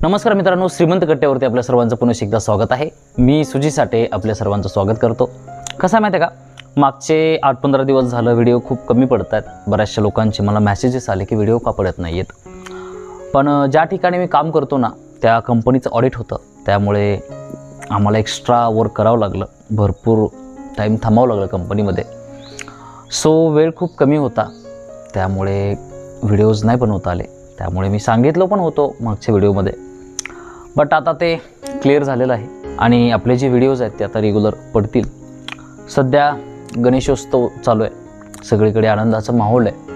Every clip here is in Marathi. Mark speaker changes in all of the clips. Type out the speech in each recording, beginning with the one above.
Speaker 1: नमस्कार मित्रांनो श्रीमंत कट्ट्यावरती आपल्या सर्वांचं पुन्हा एकदा स्वागत आहे. मी सुजी साठे आपल्या सर्वांचं स्वागत करतो. कसं आहे माहिती आहे का? मागचे आठ पंधरा दिवस झालं व्हिडिओ खूप कमी पडत आहेत बऱ्याचशा लोकांचे मला मेसेजेस आले की व्हिडिओ का पडत नाही आहेत पण ज्या ठिकाणी मी काम करतो ना त्या कंपनीचं ऑडिट होतं. त्यामुळे आम्हाला एक्स्ट्रा वर्क करावं लागलं. भरपूर टाईम थांबावं लागलं कंपनीमध्ये सो वेळ खूप कमी होता. त्यामुळे व्हिडिओज नाही बनवता आले. त्यामुळे मी सांगितलं पण होतो मागच्या व्हिडिओमध्ये बट आता ते क्लिअर झालेलं आहे. आणि आपले जे व्हिडिओज आहेत ते आता रेग्युलर पडतील. सध्या गणेशोत्सव चालू आहे. सगळीकडे आनंदाचा माहोल आहे.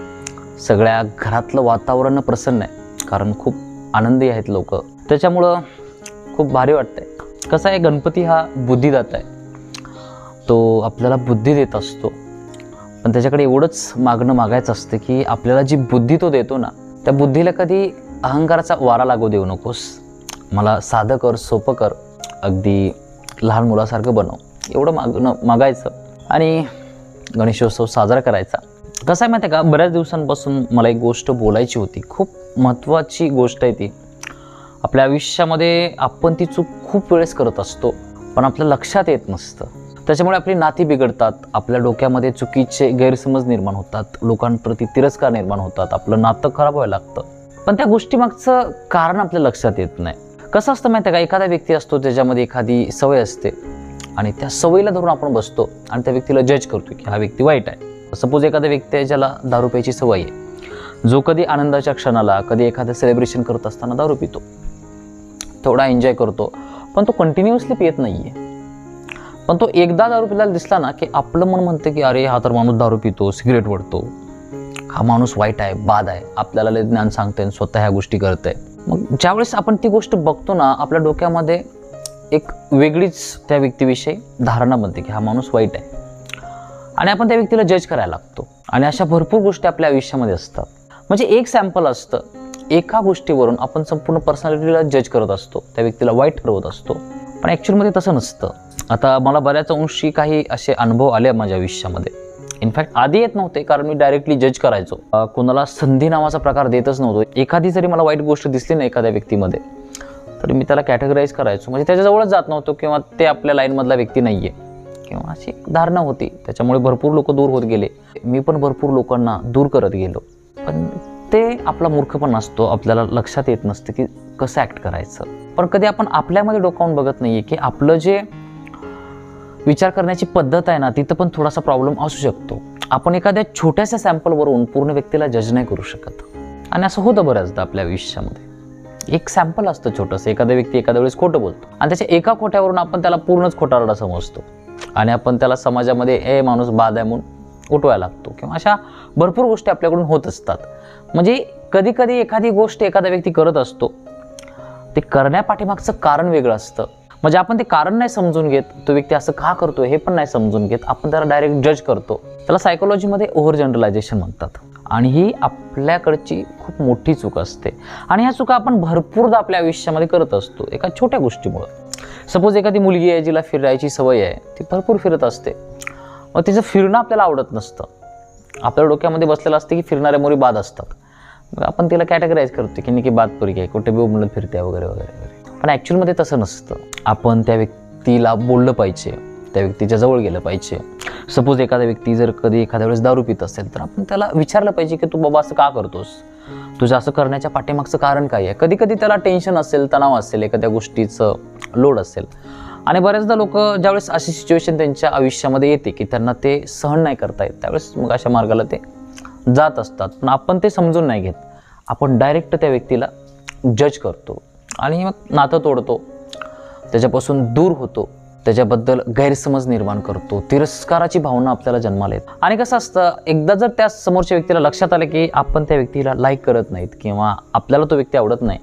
Speaker 1: सगळ्या घरातलं वातावरण प्रसन्न आहे. कारण खूप आनंदी आहेत लोक. त्याच्यामुळं खूप भारी वाटतंय. कसं आहे गणपती हा बुद्धिदाता आहे. तो आपल्याला बुद्धी देत असतो. पण त्याच्याकडे एवढंच मागणं मागायचं असतं की आपल्याला जी बुद्धी तो देतो ना त्या बुद्धीला कधी अहंकाराचा वारा लागू देऊ नकोस. मला साधं कर सोपं कर अगदी लहान मुलासारखं बनव. एवढं मागणं मागायचं. आणि गणेशोत्सव साजरा करायचा. कसं आहे माहिती आहे का? बऱ्याच दिवसांपासून मला एक गोष्ट बोलायची होती. खूप महत्त्वाची गोष्ट आहे ती. आपल्या आयुष्यामध्ये आपण ती चूक खूप वेळेस करत असतो पण आपल्या लक्षात येत नसतं. त्याच्यामुळे आपली नाती बिघडतात आपल्या डोक्यामध्ये चुकीचे गैरसमज निर्माण होतात लोकांप्रती तिरस्कार निर्माण होतात आपलं नातं खराब व्हायला लागतं. पण त्या गोष्टीमागचं कारण आपल्या लक्षात येत नाही. कसं असतं माहिती आहे का? एखादा व्यक्ती असतो त्याच्यामध्ये एखादी सवय असते. आणि त्या सवयीला धरून आपण बसतो आणि त्या व्यक्तीला जज करतो की हा व्यक्ती वाईट आहे. सपोज एखादा व्यक्ती आहे ज्याला दारू प्यायची सवय आहे. जो कधी आनंदाच्या क्षणाला कधी एखादं सेलिब्रेशन करत असताना दारू पितो. थोडा एन्जॉय करतो. पण तो कंटिन्युअसली पियत नाही आहे पण तो एकदा दारू पिल्याला दिसला ना की आपलं मन म्हणतं की अरे हा तर माणूस दारू पितो सिगरेट वडतो हा माणूस वाईट आहे बाद आहे. आपल्याला ज्ञान सांगते स्वतः ह्या गोष्टी करत आहे मग ज्यावेळेस आपण ती गोष्ट बघतो ना आपल्या डोक्यामध्ये एक वेगळीच त्या व्यक्तीविषयी धारणा बनते की हा माणूस वाईट आहे. आणि आपण त्या व्यक्तीला जज करायला लागतो. आणि अशा भरपूर गोष्टी आपल्या आयुष्यामध्ये असतात. म्हणजे एक सॅम्पल असतं. एका गोष्टीवरून आपण संपूर्ण पर्सनॅलिटीला जज करत असतो. त्या व्यक्तीला वाईट ठरवत असतो. पण ॲक्च्युअलमध्ये तसं नसतं. आता मला बऱ्याच अंशी काही असे अनुभव आले माझ्या आयुष्यामध्ये. इनफॅक्ट आधी येत नव्हते कारण मी डायरेक्टली जज करायचो. कोणाला संधी नावाचा प्रकार देतच नव्हतो. एखादी जरी मला वाईट गोष्ट दिसली ना एखाद्या व्यक्तीमध्ये तरी मी त्याला कॅटेगराईज करायचो. म्हणजे त्याच्याजवळच जात नव्हतो किंवा ते आपल्या लाईनमधला व्यक्ती नाही आहे किंवा अशी एक धारणा होती. त्याच्यामुळे भरपूर लोक दूर होत गेले. मी पण भरपूर लोकांना दूर करत गेलो. पण ते आपला मूर्खपण असतो. आपल्याला लक्षात येत नसतं की कसं ॲक्ट करायचं. पण कधी आपण आपल्यामध्ये डोकावून बघत नाही आहे की आपलं जे विचार करण्याची पद्धत आहे ना तिथं पण थोडासा प्रॉब्लेम असू शकतो. आपण एखाद्या छोट्याशा सॅम्पलवरून पूर्ण व्यक्तीला जज नाही करू शकत. आणि असं होतं बऱ्याचदा आपल्या आयुष्यामध्ये. एक सॅम्पल असतं छोटंसं एखादा व्यक्ती एखाद्या वेळेस खोटं बोलतो. आणि त्याच्या एका खोट्यावरून आपण त्याला पूर्णच खोटारडा समजतो. आणि आपण त्याला समाजामध्ये ए माणूस बाद आहे म्हणून उठवायला लागतो. किंवा अशा भरपूर गोष्टी आपल्याकडून होत असतात. म्हणजे कधी कधी एखादी गोष्ट एखादा व्यक्ती करत असतो ते करण्यापाठीमागचं कारण वेगळं असतं. म्हणजे आपण ते कारण नाही समजून घेत तो व्यक्ती असं का करतो हे पण नाही समजून घेत आपण त्याला डायरेक्ट जज करतो. त्याला सायकोलॉजीमध्ये ओव्हर जनरलायझेशन म्हणतात. आणि ही आपल्याकडची खूप मोठी चूक असते. आणि ह्या चुका आपण भरपूरदा आपल्या आयुष्यामध्ये करत असतो एका छोट्या गोष्टीमुळं. सपोज एखादी मुलगी आहे जिला फिरायची सवय आहे ती भरपूर फिरत असते. मग तिचं फिरणं आपल्याला आवडत नसतं. आपल्या डोक्यामध्ये बसलेलं असते की फिरणाऱ्या मुली बाद असतात. मग आपण तिला कॅटेगराईज करतो की नाही की बाद पोरगी आहे कुठे बी मुलं फिरते वगैरे वगैरे वगैरे. पण ॲक्च्युअलमध्ये तसं नसतं. आपण त्या व्यक्तीला बोललं पाहिजे त्या व्यक्तीच्या जवळ गेलं पाहिजे. सपोज एखादा व्यक्ती जर कधी एखाद्या वेळेस दारू पित असेल तर आपण त्याला विचारलं पाहिजे की तू बाबा असं का करतोस? तुझं असं करण्याच्या पाठीमागचं कारण काय आहे? कधी कधी त्याला टेन्शन असेल तणाव असेल एखाद्या गोष्टीचं लोड असेल. आणि बऱ्याचदा लोक ज्यावेळेस अशी सिच्युएशन त्यांच्या आयुष्यामध्ये येते की त्यांना ते सहन नाही करता येत त्यावेळेस मग अशा मार्गाला ते जात असतात. पण आपण ते समजून नाही घेत. आपण डायरेक्ट त्या व्यक्तीला जज करतो. आणि मग नातं तोडतो. त्याच्यापासून दूर होतो. त्याच्याबद्दल गैरसमज निर्माण करतो. तिरस्काराची भावना आपल्याला जन्माला येते. आणि कसं असतं एकदा जर त्या समोरच्या व्यक्तीला लक्षात आलं की आपण त्या व्यक्तीला लाईक करत नाहीत किंवा आपल्याला तो व्यक्ती आवडत नाही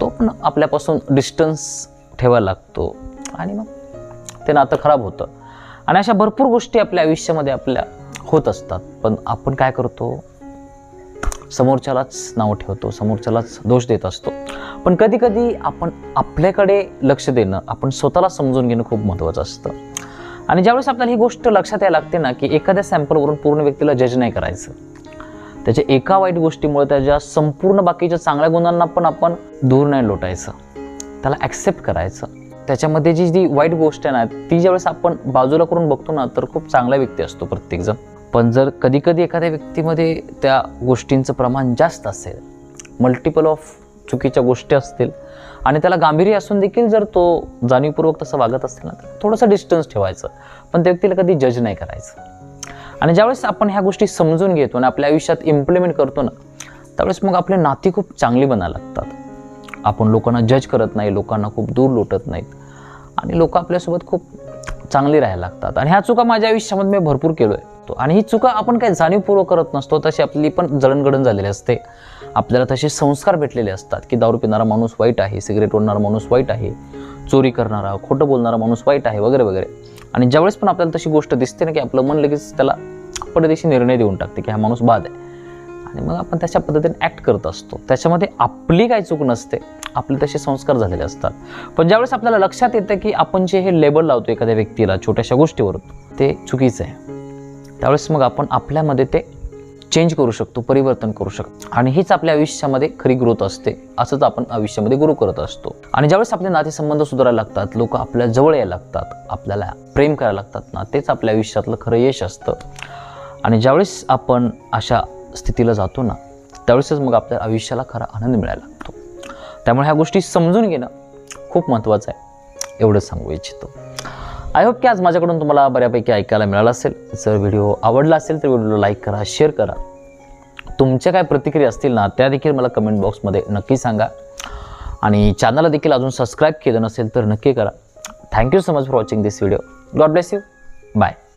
Speaker 1: तो पण आपल्यापासून डिस्टन्स ठेवायला लागतो. आणि मग ते नातं खराब होतं. आणि अशा भरपूर गोष्टी आपल्या आयुष्यामध्ये आपल्या होत असतात. पण आपण काय करतो? समोरच्यालाच नाव ठेवतो समोरच्यालाच दोष देत असतो. पण कधी कधी आपण आपल्याकडे लक्ष देणं आपण स्वतःला समजून घेणं खूप महत्त्वाचं असतं. आणि ज्यावेळेस आपल्याला ही गोष्ट लक्षात यायला लागते ना की एखाद्या सॅम्पलवरून पूर्ण व्यक्तीला जज नाही करायचं. त्याच्या एका वाईट गोष्टीमुळे त्याच्या संपूर्ण बाकीच्या चांगल्या गुणांना पण आपण दूर नाही लोटायचं. त्याला ॲक्सेप्ट करायचं. त्याच्यामध्ये जी जी वाईट गोष्ट आहे ना ती ज्यावेळेस आपण बाजूला करून बघतो ना तर खूप चांगला व्यक्ती असतो प्रत्येकजण. पण जर कधीकधी एखाद्या व्यक्तीमध्ये त्या गोष्टींचं प्रमाण जास्त असेल मल्टिपल ऑफ चुकीच्या गोष्टी असतील आणि त्याला गांभीर्य असून देखील जर तो जाणीवपूर्वक तसं वागत असेल ना तर थोडंसं डिस्टन्स ठेवायचं. पण त्या व्यक्तीला कधी जज नाही करायचं. आणि ज्यावेळेस आपण ह्या गोष्टी समजून घेतो आणि आपल्या आयुष्यात इम्प्लिमेंट करतो ना त्यावेळेस मग आपली नाती खूप चांगली बनायला लागतात. आपण लोकांना जज करत नाही लोकांना खूप दूर लोटत नाहीत. आणि लोक आपल्यासोबत खूप चांगली राहायला लागतात. आणि ह्या चुका माझ्या आयुष्यामध्ये मी भरपूर केलो आहे आणि ही चुका आपण काही जाणीवपूर्वक करत नसतो तशी आपली पण जळणगडण झालेली असते. आपल्याला तसे संस्कार भेटलेले असतात की दारू पिणारा माणूस वाईट आहे सिगरेट ओढणारा माणूस वाईट आहे चोरी करणारा खोटं बोलणारा माणूस वाईट आहे वगैरे वगैरे. आणि ज्यावेळेस पण आपल्याला तशी गोष्ट दिसते ना की आपलं मन लगेच त्याला पडदेशी निर्णय देऊन टाकते की हा माणूस बाद आहे. आणि मग आपण तशा पद्धतीने ॲक्ट करत असतो. त्याच्यामध्ये आपली काही चूक नसते आपले तसे संस्कार झालेले असतात. पण ज्यावेळेस आपल्याला लक्षात येतं की आपण जे हे लेबल लावतो एखाद्या व्यक्तीला छोट्याशा गोष्टीवर ते चुकीचं आहे. त्यावेळेस मग आपण आपल्यामध्ये ते चेंज करू शकतो परिवर्तन करू शकतो. आणि हीच आपल्या आयुष्यामध्ये खरी ग्रोथ असते असंच आपण आयुष्यामध्ये ग्रो करत असतो. आणि ज्यावेळेस आपले नातेसंबंध सुधारायला लागतात लोक आपल्या जवळ यायला लागतात आपल्याला प्रेम करायला लागतात ना तेच आपल्या आयुष्यातलं खरं यश असतं. आणि ज्यावेळेस आपण अशा स्थितीला जातो ना त्यावेळेसच मग आपल्या आयुष्याला खरा आनंद मिळायला लागतो. त्यामुळे ह्या गोष्टी समजून घेणं खूप महत्त्वाचं आहे एवढं सांगू इच्छितो. आय होप की आज माझ्याकडून तुम्हाला बऱ्यापैकी ऐकायला मिळालं असेल. जर व्हिडिओ आवडला असेल तर व्हिडिओला लाईक करा शेअर करा. तुमच्या काय प्रतिक्रिया असतील ना त्या देखील मला कमेंट बॉक्समध्ये नक्की सांगा. आणि चॅनलला देखील अजून सबस्क्राईब केलं नसेल तर नक्की करा. Thank you so much for watching this video god bless you bye